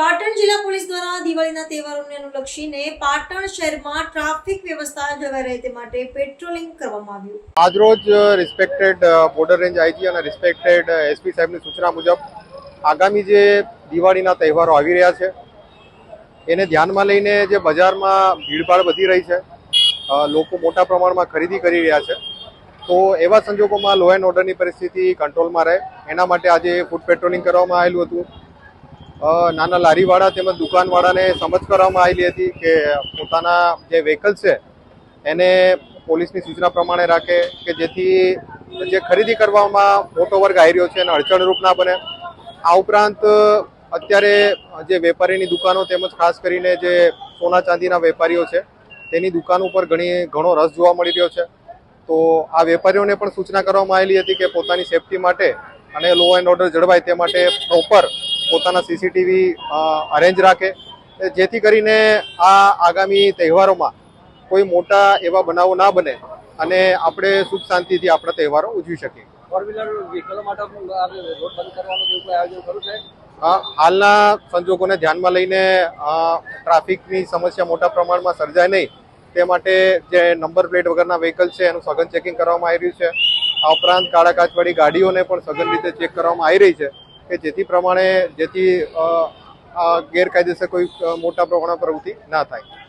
દિવાળીના તહેવારોને અનુલક્ષીને પાટણ શહેરમાં ટ્રાફિક વ્યવસ્થા જળવાઈ રહે તે માટે પેટ્રોલિંગ કરવામાં આવ્યું. આજરોજ રિસ્પેક્ટેડ બોર્ડર રેન્જ આઈજી અને રિસ્પેક્ટેડ એસપી સાહેબની સૂચના મુજબ આગામી જે દિવાળીના તહેવારો આવી રહ્યા છે, એને ધ્યાનમાં લઈને જે બજારમાં ભીડભાડ વધી રહી છે લોકો મોટા પ્રમાણમાં ખરીદી કરી રહ્યા છે, તો એવા સંજોગોમાં લો એન્ડ ઓર્ડરની પરિસ્થિતિ કંટ્રોલમાં રહે. એના માટે આજે ફૂડ પેટ્રોલિંગ કરવામાં આવેલું હતું. નાના લારીવાળા તેમજ દુકાનવાળાને સમજ કરવામાં આવેલી હતી કે પોતાના જે વ્હીકલ છે, એને પોલીસની સૂચના પ્રમાણે રાખે કે જેથી જે ખરીદી કરવામાં મોટો વર્ગ આવી રહ્યો છે એને અડચણરૂપ ના બને. આ ઉપરાંત, અત્યારે જે વેપારીની દુકાનો તેમજ ખાસ કરીને જે સોના ચાંદીના વેપારીઓ છે, તેની દુકાન ઉપર ઘણી, ઘણો રસ જોવા મળી રહ્યો છે. તો આ વેપારીઓને પણ સૂચના કરવામાં આવેલી હતી કે પોતાની સેફટી માટે અને લો એન્ડ ઓર્ડર જળવાય તે માટે પ્રોપર પોતાના સીસીટીવી અરેન્જ રાખે. જેથી કરીને આ આગામી તહેવારોમાં કોઈ મોટા એવા બનાવો ના બને અને આપણે સુખ શાંતિથી આપણા તહેવારો ઉજવી શકીએ. હાલના સંજોગોને ધ્યાનમાં લઈને ટ્રાફિકની સમસ્યા મોટા પ્રમાણમાં સર્જાય નહીં. તે માટે જે નંબર પ્લેટ વગરના વ્હીકલ છે એનું સઘન ચેકિંગ કરવામાં આવી રહ્યું છે. આ ઉપરાંત કાળા કાચવાળી ગાડીઓને પણ સઘન રીતે ચેક કરવામાં આવી રહી છે. કે જેથી પ્રમાણે જેથી આ ગેરકાયદેસર કોઈ મોટા પ્રમાણમાં પ્રવૃત્તિ ના થાય.